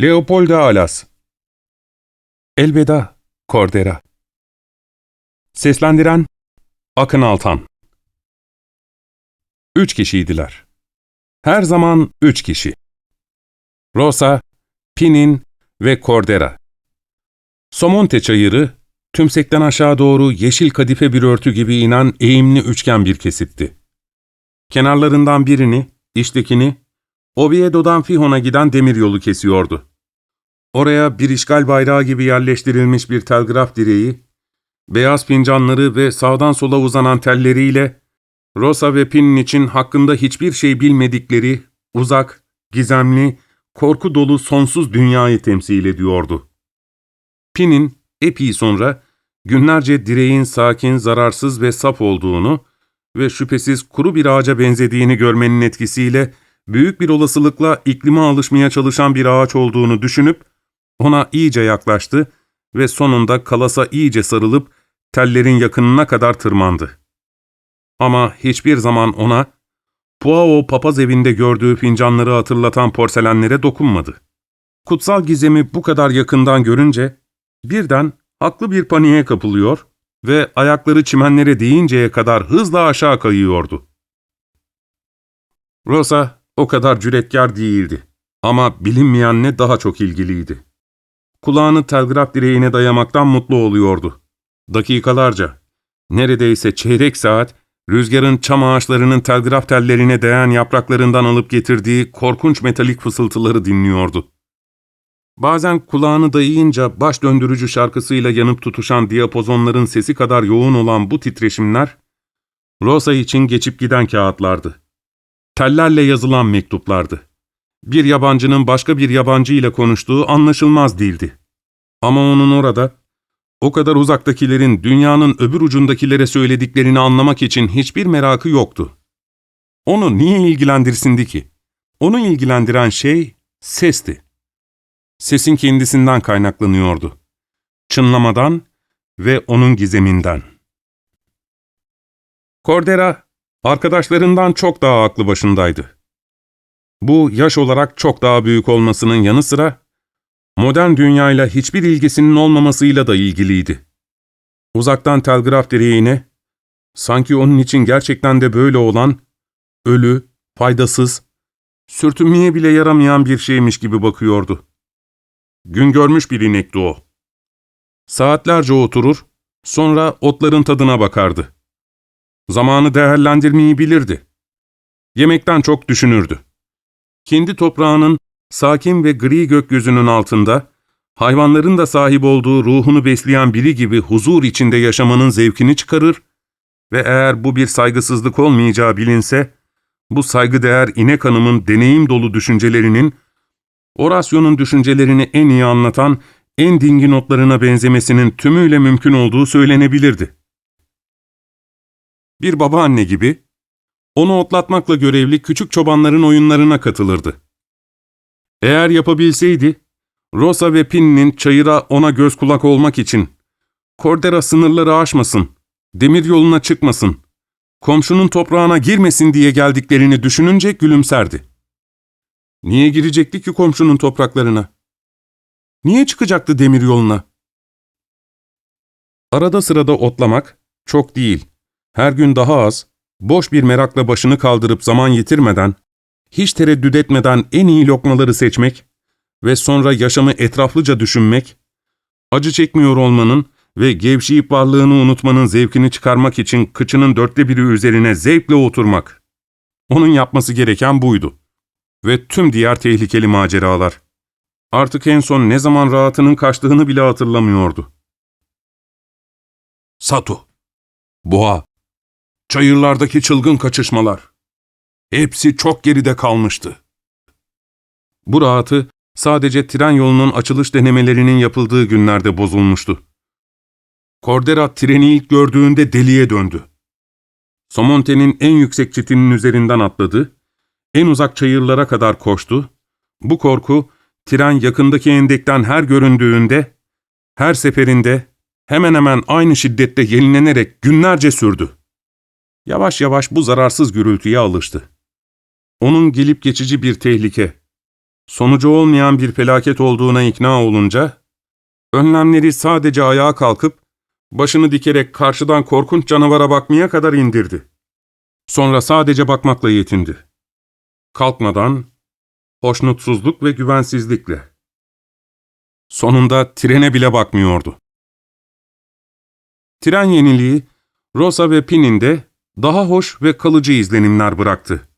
Leopoldo Alas Elveda Cordera Seslendiren Akın Altan Üç kişiydiler. Her zaman üç kişi. Rosa, Pinin ve Cordera. Somonte çayırı, tümsekten aşağı doğru yeşil kadife bir örtü gibi inen eğimli üçgen bir kesitti. Kenarlarından birini, içtekini, Oviedo'dan Fihon'a giden demiryolu kesiyordu. Oraya bir işgal bayrağı gibi yerleştirilmiş bir telgraf direği, beyaz fincanları ve sağdan sola uzanan telleriyle Rosa ve Pin'in için hakkında hiçbir şey bilmedikleri, uzak, gizemli, korku dolu sonsuz dünyayı temsil ediyordu. Pin'in epey sonra günlerce direğin sakin, zararsız ve saf olduğunu ve şüphesiz kuru bir ağaca benzediğini görmenin etkisiyle büyük bir olasılıkla iklime alışmaya çalışan bir ağaç olduğunu düşünüp ona iyice yaklaştı ve sonunda kalasa iyice sarılıp tellerin yakınına kadar tırmandı. Ama hiçbir zaman ona Puao papaz evinde gördüğü fincanları hatırlatan porselenlere dokunmadı. Kutsal gizemi bu kadar yakından görünce birden haklı bir paniğe kapılıyor ve ayakları çimenlere değinceye kadar hızla aşağı kayıyordu. Rosa o kadar cüretkar değildi ama bilinmeyenle daha çok ilgiliydi. Kulağını telgraf direğine dayamaktan mutlu oluyordu. Dakikalarca, neredeyse çeyrek saat, rüzgarın çam ağaçlarının telgraf tellerine değen yapraklarından alıp getirdiği korkunç metalik fısıltıları dinliyordu. Bazen kulağını dayayınca baş döndürücü şarkısıyla yanıp tutuşan diyapozonların sesi kadar yoğun olan bu titreşimler, Rosa için geçip giden kağıtlardı. Tellerle yazılan mektuplardı. Bir yabancının başka bir yabancı ile konuştuğu anlaşılmaz dildi. Ama onun orada, o kadar uzaktakilerin dünyanın öbür ucundakilere söylediklerini anlamak için hiçbir merakı yoktu. Onu niye ilgilendirsindi ki? Onu ilgilendiren şey sesti. Sesin kendisinden kaynaklanıyordu. Çınlamadan ve onun gizeminden. Cordera, arkadaşlarından çok daha aklı başındaydı. Bu yaş olarak çok daha büyük olmasının yanı sıra, modern dünyayla hiçbir ilgisinin olmamasıyla da ilgiliydi. Uzaktan telgraf direğine, sanki onun için gerçekten de böyle olan, ölü, faydasız, sürtünmeye bile yaramayan bir şeymiş gibi bakıyordu. Gün görmüş bir inekti o. Saatlerce oturur, sonra otların tadına bakardı. Zamanı değerlendirmeyi bilirdi. Yemekten çok düşünürdü. Kendi toprağının sakin ve gri gökyüzünün altında, hayvanların da sahip olduğu ruhunu besleyen biri gibi huzur içinde yaşamanın zevkini çıkarır ve eğer bu bir saygısızlık olmayacağı bilinse, bu saygıdeğer inek hanımın deneyim dolu düşüncelerinin, Orasyon'un düşüncelerini en iyi anlatan, en dingin notlarına benzemesinin tümüyle mümkün olduğu söylenebilirdi. Bir babaanne gibi, onu otlatmakla görevli küçük çobanların oyunlarına katılırdı. Eğer yapabilseydi, Rosa ve Pin'in çayıra ona göz kulak olmak için, Cordera sınırları aşmasın, demir yoluna çıkmasın, komşunun toprağına girmesin diye geldiklerini düşününce gülümserdi. Niye girecekti ki komşunun topraklarına? Niye çıkacaktı demir yoluna? Arada sırada otlamak, çok değil, her gün daha az, boş bir merakla başını kaldırıp zaman yitirmeden, hiç tereddüt etmeden en iyi lokmaları seçmek ve sonra yaşamı etraflıca düşünmek, acı çekmiyor olmanın ve gevşeyip varlığını unutmanın zevkini çıkarmak için kıçının dörtte biri üzerine zevkle oturmak. Onun yapması gereken buydu. Ve tüm diğer tehlikeli maceralar. Artık en son ne zaman rahatının kaçtığını bile hatırlamıyordu. Satu, boğa, çayırlardaki çılgın kaçışmalar. Hepsi çok geride kalmıştı. Bu rahatı sadece tren yolunun açılış denemelerinin yapıldığı günlerde bozulmuştu. Cordera treni ilk gördüğünde deliye döndü. Somonte'nin en yüksek çitinin üzerinden atladı, en uzak çayırlara kadar koştu. Bu korku, tren yakındaki endekten her göründüğünde, her seferinde hemen hemen aynı şiddette yenilenerek günlerce sürdü. Yavaş yavaş bu zararsız gürültüye alıştı. Onun gelip geçici bir tehlike. sonucu olmayan bir felaket olduğuna ikna olunca, önlemleri sadece ayağa kalkıp, başını dikerek karşıdan korkunç canavara bakmaya kadar indirdi. Sonra sadece bakmakla yetindi. Kalkmadan, hoşnutsuzluk ve güvensizlikle. Sonunda trene bile bakmıyordu. Tren yeniliği, Rosa ve Pin'in daha hoş ve kalıcı izlenimler bıraktı.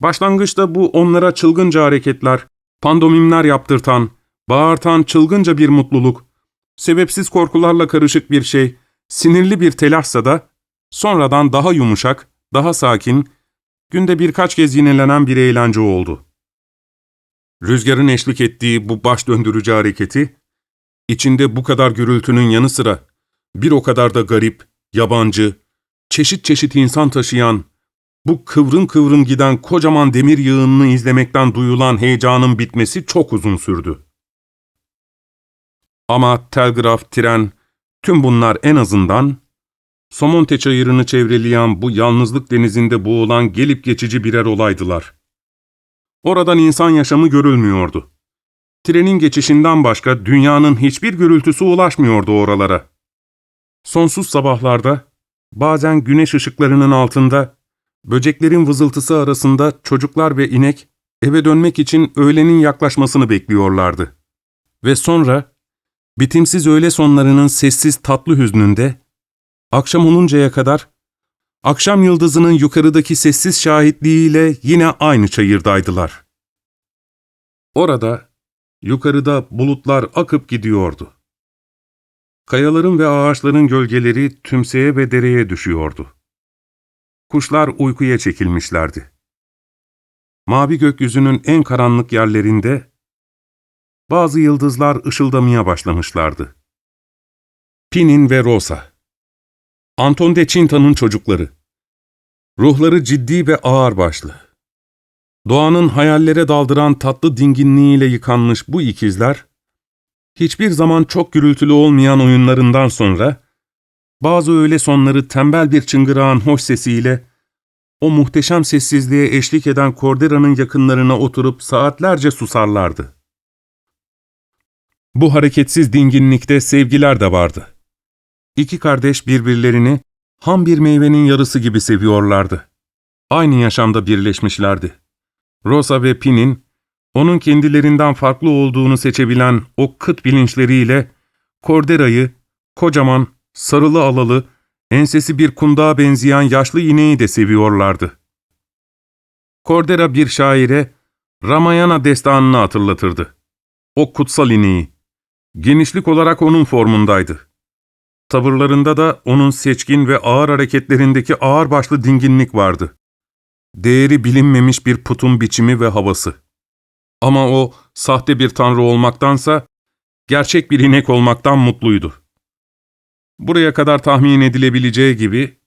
Başlangıçta bu onlara çılgınca hareketler, pandomimler yaptırtan, bağırtan çılgınca bir mutluluk, sebepsiz korkularla karışık bir şey, sinirli bir telaşsa da, sonradan daha yumuşak, daha sakin, günde birkaç kez yinelenen bir eğlence oldu. Rüzgarın eşlik ettiği bu baş döndürücü hareketi, içinde bu kadar gürültünün yanı sıra bir o kadar da garip, yabancı, çeşit çeşit insan taşıyan, bu kıvrım kıvrım giden kocaman demir yığınını izlemekten duyulan heyecanın bitmesi çok uzun sürdü. Ama telgraf, tren, tüm bunlar en azından Somonte çayırını çevreleyen bu yalnızlık denizinde boğulan gelip geçici birer olaydılar. Oradan insan yaşamı görülmüyordu. Trenin geçişinden başka dünyanın hiçbir gürültüsü ulaşmıyordu oralara. Sonsuz sabahlarda, bazen güneş ışıklarının altında, böceklerin vızıltısı arasında çocuklar ve inek eve dönmek için öğlenin yaklaşmasını bekliyorlardı. Ve sonra, bitimsiz öğle sonlarının sessiz tatlı hüznünde, akşam oluncaya kadar, akşam yıldızının yukarıdaki sessiz şahitliğiyle yine aynı çayırdaydılar. Orada, yukarıda bulutlar akıp gidiyordu. Kayaların ve ağaçların gölgeleri tümseye ve dereye düşüyordu. Kuşlar uykuya çekilmişlerdi. Mavi gökyüzünün en karanlık yerlerinde bazı yıldızlar ışıldamaya başlamışlardı. Pinin ve Rosa Anton de Cinta'nın çocukları Ruhları ciddi ve ağırbaşlı. Doğanın hayallere daldıran tatlı dinginliğiyle yıkanmış bu ikizler, hiçbir zaman çok gürültülü olmayan oyunlarından sonra, bazı öğle sonları tembel bir çıngırağın hoş sesiyle, o muhteşem sessizliğe eşlik eden Cordera'nın yakınlarına oturup saatlerce susarlardı. Bu hareketsiz dinginlikte sevgiler de vardı. İki kardeş birbirlerini ham bir meyvenin yarısı gibi seviyorlardı. Aynı yaşamda birleşmişlerdi. Rosa ve Pin'in, onun kendilerinden farklı olduğunu seçebilen o kıt bilinçleriyle, Cordera'yı, kocaman, sarılı alalı, ensesi bir kundağa benzeyen yaşlı ineği de seviyorlardı. Cordera bir şaire, Ramayana destanını hatırlatırdı. O kutsal ineği. Genişlik olarak onun formundaydı. Tavırlarında da onun seçkin ve ağır hareketlerindeki ağır başlı dinginlik vardı. Değeri bilinmemiş bir putun biçimi ve havası. Ama o, sahte bir tanrı olmaktansa, gerçek bir inek olmaktan mutluydu. Buraya kadar tahmin edilebileceği gibi,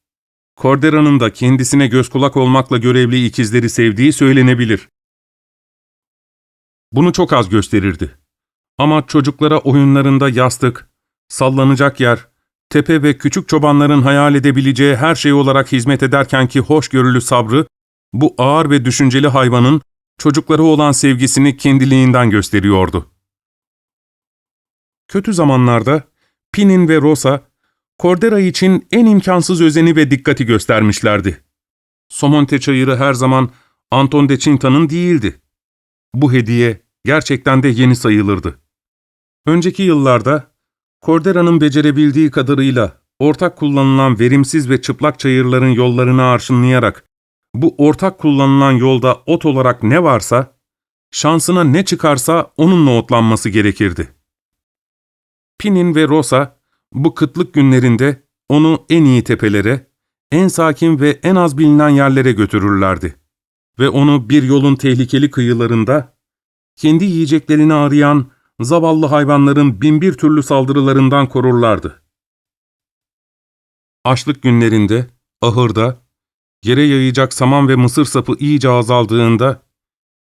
Cordera'nın da kendisine göz kulak olmakla görevli ikizleri sevdiği söylenebilir. Bunu çok az gösterirdi. Ama çocuklara oyunlarında yastık, sallanacak yer, tepe ve küçük çobanların hayal edebileceği her şey olarak hizmet ederken ki hoşgörülü sabrı, bu ağır ve düşünceli hayvanın çocukları olan sevgisini kendiliğinden gösteriyordu. Kötü zamanlarda Pinin ve Rosa, Cordera için en imkansız özeni ve dikkati göstermişlerdi. Somonte çayırı her zaman Anton de Cinta'nın değildi. Bu hediye gerçekten de yeni sayılırdı. Önceki yıllarda Cordera'nın becerebildiği kadarıyla ortak kullanılan verimsiz ve çıplak çayırların yollarını arşınlayarak bu ortak kullanılan yolda ot olarak ne varsa, şansına ne çıkarsa onunla otlanması gerekirdi. Pinin ve Rosa bu kıtlık günlerinde onu en iyi tepelere, en sakin ve en az bilinen yerlere götürürlerdi. Ve onu bir yolun tehlikeli kıyılarında, kendi yiyeceklerini arayan zavallı hayvanların binbir türlü saldırılarından korurlardı. Açlık günlerinde, ahırda, yere yayacak saman ve mısır sapı iyice azaldığında,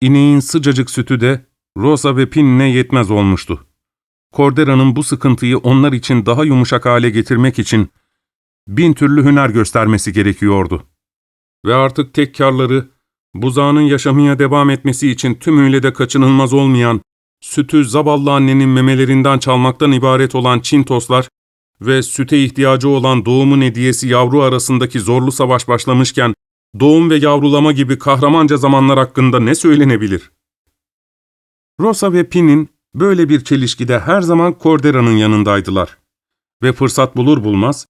ineğin sıcacık sütü de Rosa ve Pin'ine yetmez olmuştu. Cordera'nın bu sıkıntıyı onlar için daha yumuşak hale getirmek için bin türlü hüner göstermesi gerekiyordu. Ve artık tek karları Buzağının yaşamaya devam etmesi için tümüyle de kaçınılmaz olmayan, sütü zavallı annenin memelerinden çalmaktan ibaret olan Çintoslar ve süte ihtiyacı olan doğumun hediyesi yavru arasındaki zorlu savaş başlamışken, doğum ve yavrulama gibi kahramanca zamanlar hakkında ne söylenebilir? Rosa ve Pin'in böyle bir çelişkide her zaman Cordera'nın yanındaydılar. Ve fırsat bulur bulmaz,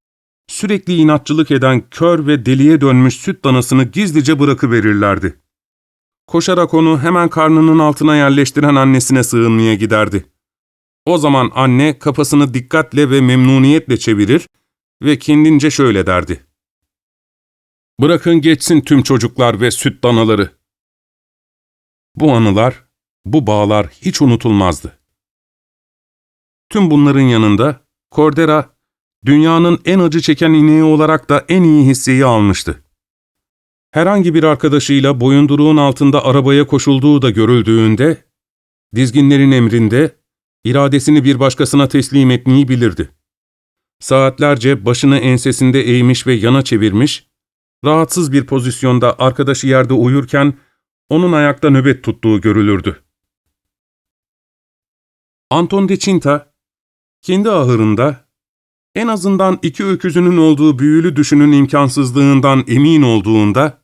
sürekli inatçılık eden kör ve deliye dönmüş süt danasını gizlice bırakıverirlerdi. Koşarak onu hemen karnının altına yerleştiren annesine sığınmaya giderdi. O zaman anne kafasını dikkatle ve memnuniyetle çevirir ve kendince şöyle derdi. Bırakın geçsin tüm çocuklar ve süt danaları. Bu anılar, bu bağlar hiç unutulmazdı. Tüm bunların yanında Cordera, dünyanın en acı çeken ineği olarak da en iyi hisseyi almıştı. Herhangi bir arkadaşıyla boyunduruğun altında arabaya koşulduğu da görüldüğünde, dizginlerin emrinde, iradesini bir başkasına teslim etmeyi bilirdi. Saatlerce başını ensesinde eğmiş ve yana çevirmiş, rahatsız bir pozisyonda arkadaşı yerde uyurken, onun ayakta nöbet tuttuğu görülürdü. Anton de Cinta, kendi ahırında, en azından iki öküzünün olduğu büyülü düşünün imkansızlığından emin olduğunda,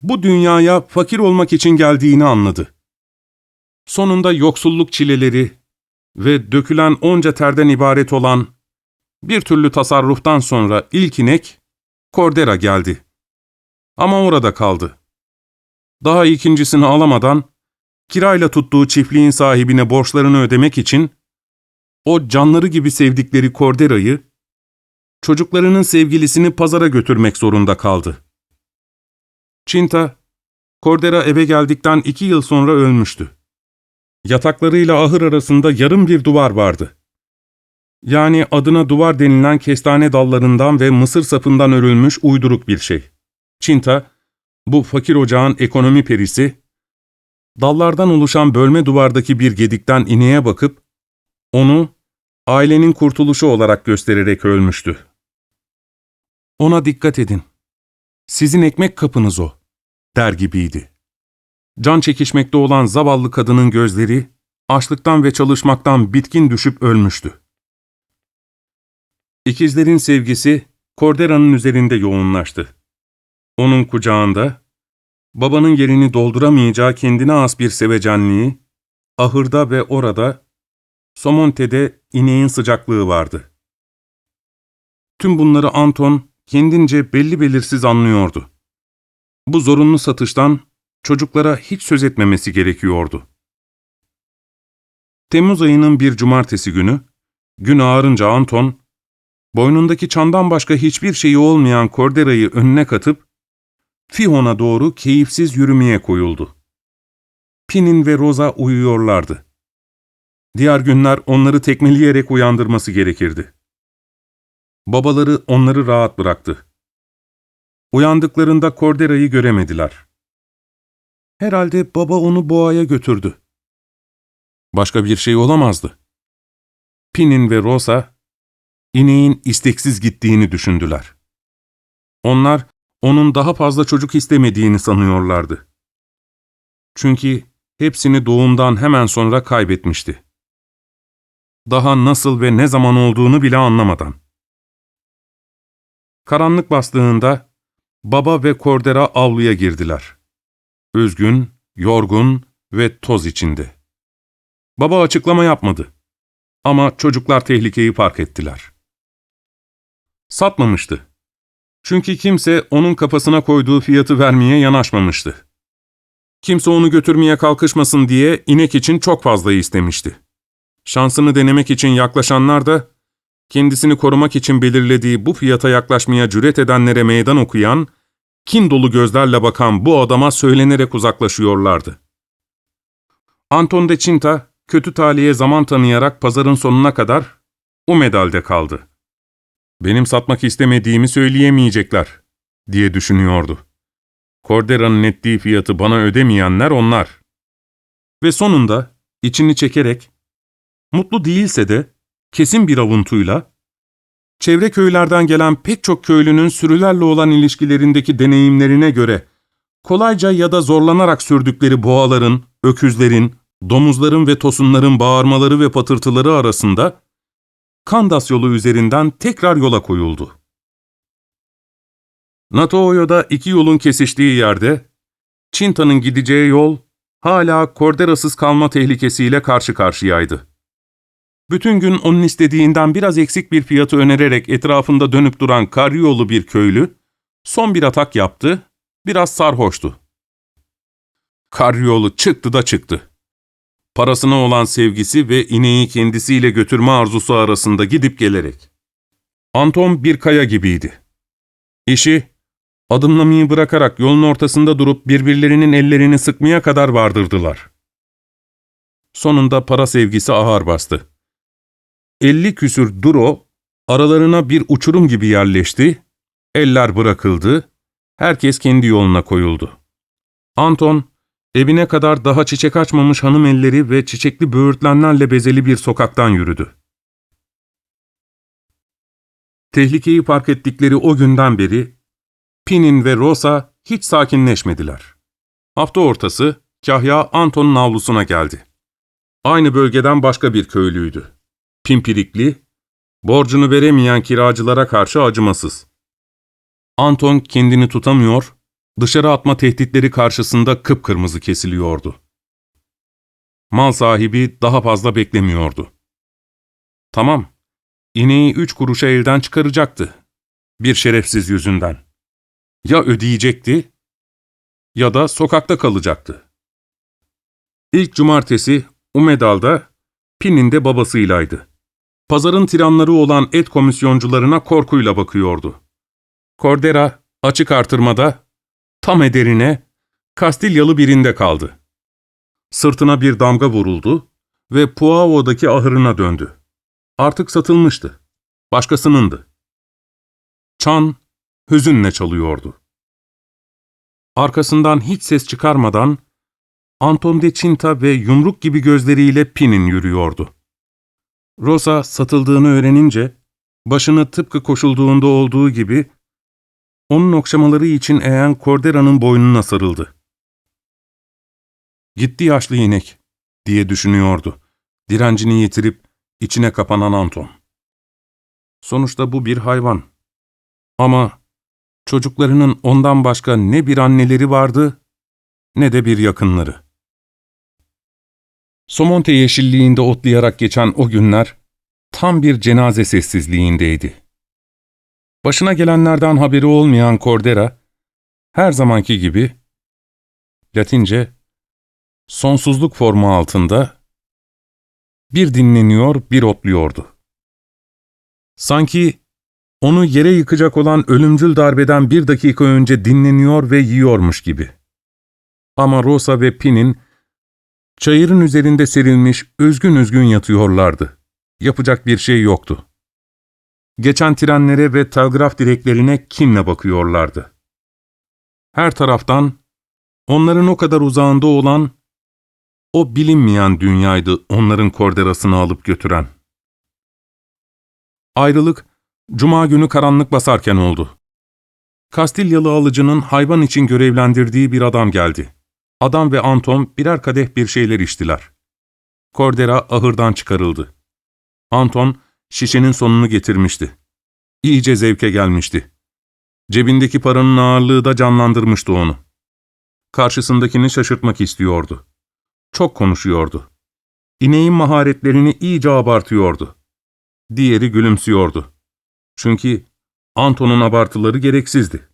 bu dünyaya fakir olmak için geldiğini anladı. Sonunda yoksulluk çileleri ve dökülen onca terden ibaret olan bir türlü tasarruftan sonra ilk inek, Cordera geldi. Ama orada kaldı. Daha ikincisini alamadan, kirayla tuttuğu çiftliğin sahibine borçlarını ödemek için, o canları gibi sevdikleri Cordera'yı, çocuklarının sevgilisini pazara götürmek zorunda kaldı. Cinta, Cordera eve geldikten iki yıl sonra ölmüştü. Yataklarıyla ahır arasında yarım bir duvar vardı. Yani adına duvar denilen kestane dallarından ve mısır sapından örülmüş uyduruk bir şey. Cinta, bu fakir ocağın ekonomi perisi, dallardan oluşan bölme duvardaki bir gedikten ineğe bakıp, onu ailenin kurtuluşu olarak göstererek ölmüştü. Ona dikkat edin. Sizin ekmek kapınız o, der gibiydi. Can çekişmekte olan zavallı kadının gözleri, açlıktan ve çalışmaktan bitkin düşüp ölmüştü. İkizlerin sevgisi, Cordera'nın üzerinde yoğunlaştı. Onun kucağında, babanın yerini dolduramayacağı kendine az bir sevecenliği, ahırda ve orada, Somonte'de ineğin sıcaklığı vardı. Tüm bunları Anton kendince belli belirsiz anlıyordu. Bu zorunlu satıştan çocuklara hiç söz etmemesi gerekiyordu. Temmuz ayının bir cumartesi günü, gün ağarınca Anton, boynundaki çandan başka hiçbir şeyi olmayan Cordera'yı önüne katıp, Fihon'a doğru keyifsiz yürümeye koyuldu. Pinin ve Rosa uyuyorlardı. Diğer günler onları tekmeleyerek uyandırması gerekirdi. Babaları onları rahat bıraktı. Uyandıklarında Cordera'yı göremediler. Herhalde baba onu boğaya götürdü. Başka bir şey olamazdı. Pinin ve Rosa, ineğin isteksiz gittiğini düşündüler. Onlar, onun daha fazla çocuk istemediğini sanıyorlardı. Çünkü hepsini doğumdan hemen sonra kaybetmişti. Daha nasıl ve ne zaman olduğunu bile anlamadan. Karanlık bastığında baba ve Cordera avluya girdiler. Üzgün, yorgun ve toz içinde. Baba açıklama yapmadı. Ama çocuklar tehlikeyi fark ettiler. Satmamıştı. Çünkü kimse onun kafasına koyduğu fiyatı vermeye yanaşmamıştı. Kimse onu götürmeye kalkışmasın diye inek için çok fazlayı istemişti. Şansını denemek için yaklaşanlar da, kendisini korumak için belirlediği bu fiyata yaklaşmaya cüret edenlere meydan okuyan, kin dolu gözlerle bakan bu adama söylenerek uzaklaşıyorlardı. Anton de Cinta, kötü talihe zaman tanıyarak pazarın sonuna kadar o medalde kaldı. Benim satmak istemediğimi söyleyemeyecekler, diye düşünüyordu. Cordera'nın ettiği fiyatı bana ödemeyenler onlar. Ve sonunda, içini çekerek, mutlu değilse de kesin bir avuntuyla, çevre köylerden gelen pek çok köylünün sürülerle olan ilişkilerindeki deneyimlerine göre kolayca ya da zorlanarak sürdükleri boğaların, öküzlerin, domuzların ve tosunların bağırmaları ve patırtıları arasında Kandas yolu üzerinden tekrar yola koyuldu. Natoyo'da iki yolun kesiştiği yerde, Çinta'nın gideceği yol hala Korderasız kalma tehlikesiyle karşı karşıyaydı. Bütün gün onun istediğinden biraz eksik bir fiyatı önererek etrafında dönüp duran karyolu bir köylü, son bir atak yaptı, biraz sarhoştu. Karyolu çıktı da çıktı. Parasına olan sevgisi ve ineği kendisiyle götürme arzusu arasında gidip gelerek. Anton bir kaya gibiydi. İşi, adımlamayı bırakarak yolun ortasında durup birbirlerinin ellerini sıkmaya kadar vardırdılar. Sonunda para sevgisi ağır bastı. Elli küsür duro, aralarına bir uçurum gibi yerleşti, eller bırakıldı, herkes kendi yoluna koyuldu. Anton, evine kadar daha çiçek açmamış hanım elleri ve çiçekli böğürtlenlerle bezeli bir sokaktan yürüdü. Tehlikeyi fark ettikleri o günden beri, Pinin ve Rosa hiç sakinleşmediler. Hafta ortası, Kahya Anton'un avlusuna geldi. Aynı bölgeden başka bir köylüydü. Pimpirikli, borcunu veremeyen kiracılara karşı acımasız. Anton kendini tutamıyor, dışarı atma tehditleri karşısında kıpkırmızı kesiliyordu. Mal sahibi daha fazla beklemiyordu. Tamam, ineği üç kuruşa elden çıkaracaktı. Bir şerefsiz yüzünden. Ya ödeyecekti ya da sokakta kalacaktı. İlk cumartesi Umedal'da Pin'in de babasıylaydı. Pazarın tiranları olan et komisyoncularına korkuyla bakıyordu. Cordera açık artırmada tam ederine Kastilyalı birinde kaldı. Sırtına bir damga vuruldu ve Puao'daki ahırına döndü. Artık satılmıştı. Başkasınındı. Çan hüzünle çalıyordu. Arkasından hiç ses çıkarmadan Anton de Cinta ve yumruk gibi gözleriyle Pin'in yürüyordu. Rosa satıldığını öğrenince başını tıpkı koşulduğunda olduğu gibi onun okşamaları için eğen Cordera'nın boynuna sarıldı. Gitti yaşlı inek diye düşünüyordu. Direncini yitirip içine kapanan Anton. Sonuçta bu bir hayvan. Ama çocuklarının ondan başka ne bir anneleri vardı ne de bir yakınları. Somonte yeşilliğinde otlayarak geçen o günler tam bir cenaze sessizliğindeydi. Başına gelenlerden haberi olmayan Cordera, her zamanki gibi, Latince, sonsuzluk formu altında, bir dinleniyor, bir otluyordu. Sanki onu yere yıkacak olan ölümcül darbeden bir dakika önce dinleniyor ve yiyormuş gibi. Ama Rosa ve Pin'in çayırın üzerinde serilmiş üzgün üzgün yatıyorlardı. Yapacak bir şey yoktu. Geçen trenlere ve telgraf direklerine kinle bakıyorlardı. Her taraftan onların o kadar uzağında olan o bilinmeyen dünyaydı onların korderasını alıp götüren. Ayrılık, cuma günü karanlık basarken oldu. Kastilyalı alıcının hayvan için görevlendirdiği bir adam geldi. Adam ve Anton birer kadeh bir şeyler içtiler. Cordera ahırdan çıkarıldı. Anton şişenin sonunu getirmişti. İyice zevke gelmişti. Cebindeki paranın ağırlığı da canlandırmıştı onu. Karşısındakini şaşırtmak istiyordu. Çok konuşuyordu. İneğin maharetlerini iyice abartıyordu. Diğeri gülümsüyordu. Çünkü Anton'un abartıları gereksizdi.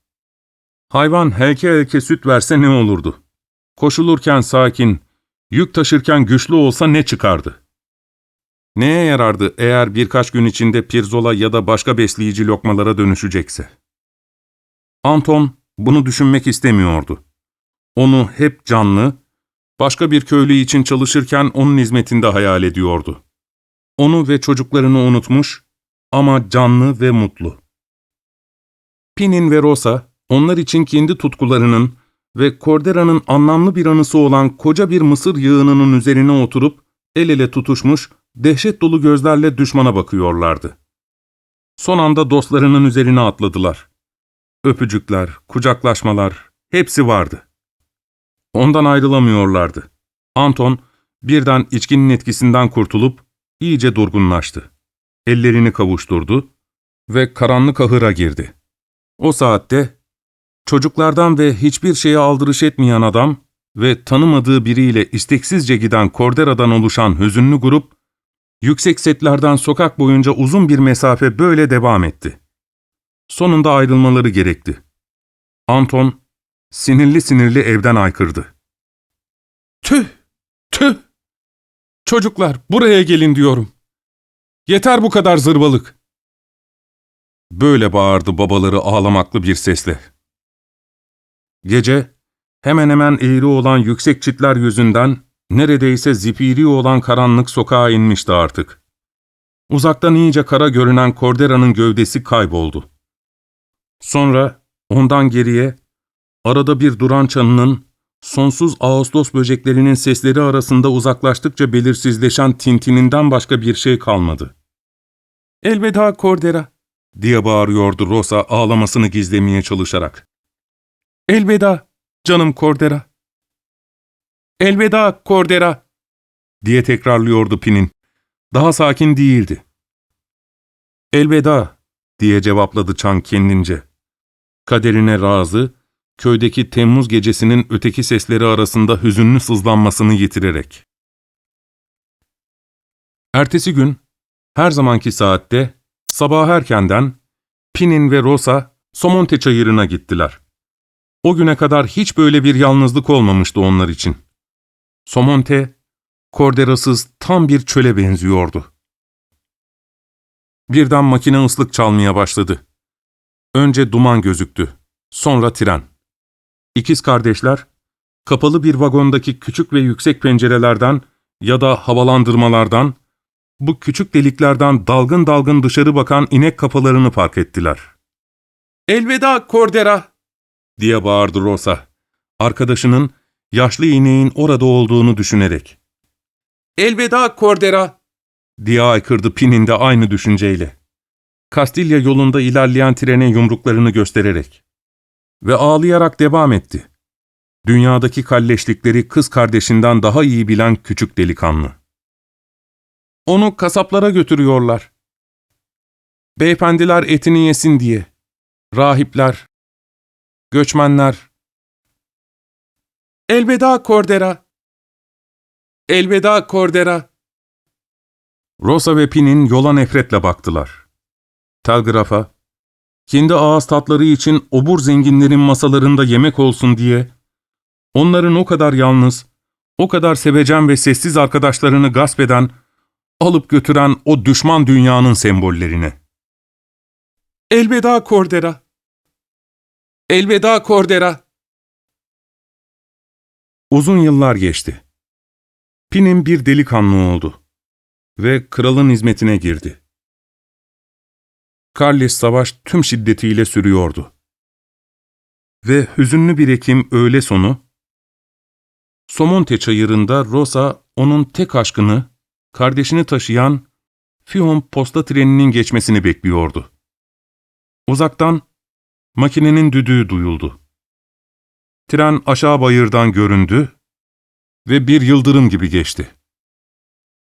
Hayvan helke helke süt verse ne olurdu? Koşulurken sakin, yük taşırken güçlü olsa ne çıkardı? Neye yarardı eğer birkaç gün içinde pirzola ya da başka besleyici lokmalara dönüşecekse? Anton bunu düşünmek istemiyordu. Onu hep canlı, başka bir köylü için çalışırken onun hizmetinde hayal ediyordu. Onu ve çocuklarını unutmuş ama canlı ve mutlu. Pinin ve Rosa, onlar için kendi tutkularının ve Cordera'nın anlamlı bir anısı olan koca bir mısır yığınının üzerine oturup el ele tutuşmuş, dehşet dolu gözlerle düşmana bakıyorlardı. Son anda dostlarının üzerine atladılar. Öpücükler, kucaklaşmalar, hepsi vardı. Ondan ayrılamıyorlardı. Anton birden içkinin etkisinden kurtulup iyice durgunlaştı. Ellerini kavuşturdu ve karanlık ahıra girdi. O saatte çocuklardan ve hiçbir şeye aldırış etmeyen adam ve tanımadığı biriyle isteksizce giden Cordera'dan oluşan hüzünlü grup, yüksek setlerden sokak boyunca uzun bir mesafe böyle devam etti. Sonunda ayrılmaları gerekti. Anton sinirli sinirli evden aykırdı. Tüh! Tüh! Çocuklar buraya gelin diyorum. Yeter bu kadar zırvalık. Böyle bağırdı babaları ağlamaklı bir sesle. Gece hemen hemen eğri olan yüksek çitler yüzünden neredeyse zifiri olan karanlık sokağa inmişti artık. Uzaktan iyice kara görünen Cordera'nın gövdesi kayboldu. Sonra ondan geriye arada bir duran çanının sonsuz Ağustos böceklerinin sesleri arasında uzaklaştıkça belirsizleşen tintininden başka bir şey kalmadı. ''Elveda Cordera!'' diye bağırıyordu Rosa ağlamasını gizlemeye çalışarak. ''Elveda canım Cordera!'' ''Elveda Cordera!'' diye tekrarlıyordu Pin'in. Daha sakin değildi. ''Elveda!'' diye cevapladı Çan kendince. Kaderine razı, köydeki Temmuz gecesinin öteki sesleri arasında hüzünlü sızlanmasını yitirerek. Ertesi gün, her zamanki saatte, sabah erkenden, Pinin ve Rosa, Somonte çayırına gittiler. O güne kadar hiç böyle bir yalnızlık olmamıştı onlar için. Somonte, korderasız tam bir çöle benziyordu. Birden makine ıslık çalmaya başladı. Önce duman gözüktü, sonra tren. İkiz kardeşler, kapalı bir vagondaki küçük ve yüksek pencerelerden ya da havalandırmalardan, bu küçük deliklerden dalgın dalgın dışarı bakan inek kafalarını fark ettiler. ''Elveda Cordera!'' Diye bağırdı Rosa, arkadaşının yaşlı ineğin orada olduğunu düşünerek. ''Elveda Cordera!'' diye aykırdı Pin'in de aynı düşünceyle. Kastilya yolunda ilerleyen trene yumruklarını göstererek. Ve ağlayarak devam etti. Dünyadaki kalleşlikleri kız kardeşinden daha iyi bilen küçük delikanlı. Onu kasaplara götürüyorlar. Beyefendiler etini yesin diye. Rahipler, göçmenler. Elveda Cordera. Elveda Cordera. Rosa ve Pin'in yola nefretle baktılar. Telgrafa, kendi ağız tatları için obur zenginlerin masalarında yemek olsun diye, onların o kadar yalnız, o kadar sevecen ve sessiz arkadaşlarını gasp eden, alıp götüren o düşman dünyanın sembollerine. Elveda Cordera! Elveda Cordera! Uzun yıllar geçti. Pin'in bir delikanlı oldu ve kralın hizmetine girdi. Karlis savaş tüm şiddetiyle sürüyordu. Ve hüzünlü bir Ekim öğle sonu, Somonte çayırında Rosa onun tek aşkını, kardeşini taşıyan Fion posta treninin geçmesini bekliyordu. Uzaktan makinenin düdüğü duyuldu. Tren aşağı bayırdan göründü ve bir yıldırım gibi geçti.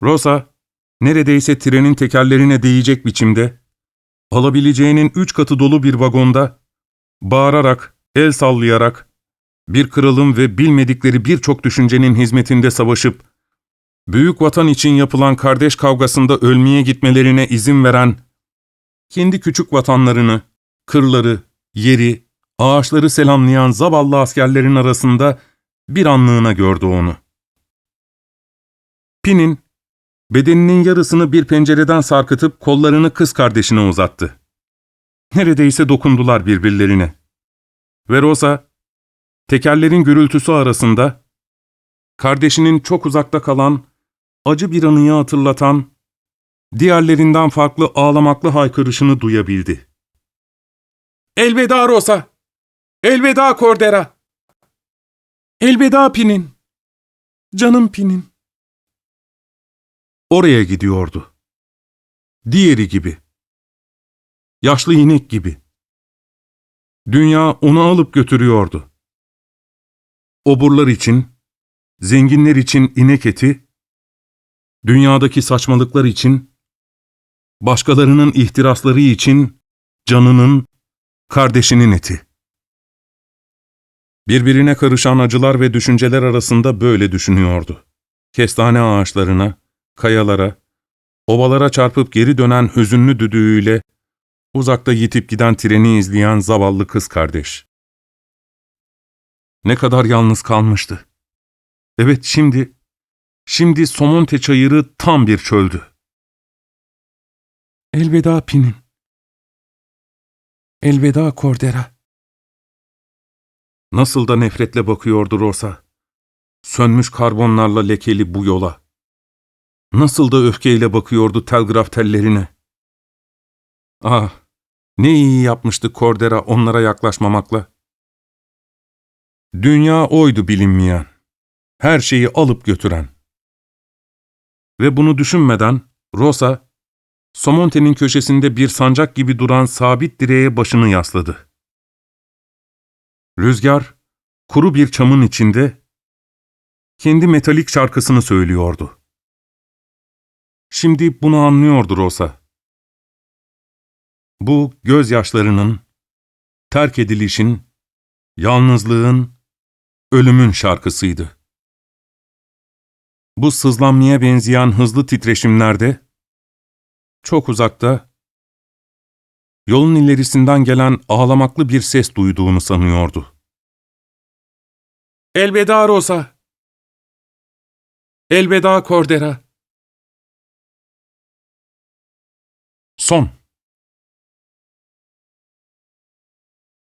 Rosa, neredeyse trenin tekerlerine değecek biçimde, alabileceğinin üç katı dolu bir vagonda, bağırarak, el sallayarak, bir kralın ve bilmedikleri birçok düşüncenin hizmetinde savaşıp, büyük vatan için yapılan kardeş kavgasında ölmeye gitmelerine izin veren, kendi küçük vatanlarını, kırları, yeri, ağaçları selamlayan zavallı askerlerin arasında bir anlığına gördü onu. Pin'in, bedeninin yarısını bir pencereden sarkıtıp kollarını kız kardeşine uzattı. Neredeyse dokundular birbirlerine. Ve Rosa, tekerlerin gürültüsü arasında, kardeşinin çok uzakta kalan, acı bir anıyı hatırlatan, diğerlerinden farklı ağlamaklı haykırışını duyabildi. ''Elveda Rosa! Elveda Cordera! Elveda Pinin! Canım Pinin!'' Oraya gidiyordu. Diğeri gibi. Yaşlı inek gibi. Dünya onu alıp götürüyordu. oburlar için, zenginler için inek eti, dünyadaki saçmalıklar için, başkalarının ihtirasları için canının, kardeşinin eti. Birbirine karışan acılar ve düşünceler arasında böyle düşünüyordu. Kestane ağaçlarına, kayalara, ovalara çarpıp geri dönen hüzünlü düdüğüyle uzakta yitip giden treni izleyen zavallı kız kardeş. Ne kadar yalnız kalmıştı. Evet şimdi, şimdi Somonte çayırı tam bir çöldü. Elveda Pinin. Elveda Cordera. Nasıl da nefretle bakıyordu Rosa. Sönmüş karbonlarla lekeli bu yola. Nasıl da öfkeyle bakıyordu telgraf tellerine. Ah, ne iyi yapmıştı Cordera onlara yaklaşmamakla. Dünya oydu bilinmeyen. Her şeyi alıp götüren. Ve bunu düşünmeden Rosa, Somonte'nin köşesinde bir sancak gibi duran sabit direğe başını yasladı. Rüzgar, kuru bir çamın içinde kendi metalik şarkısını söylüyordu. Şimdi bunu anlıyordu Rosa. Bu gözyaşlarının, terk edilişin, yalnızlığın, ölümün şarkısıydı. Bu sızlanmaya benzeyen hızlı titreşimlerde, çok uzakta, yolun ilerisinden gelen ağlamaklı bir ses duyduğunu sanıyordu. Elveda Rosa! Elveda Cordera! Son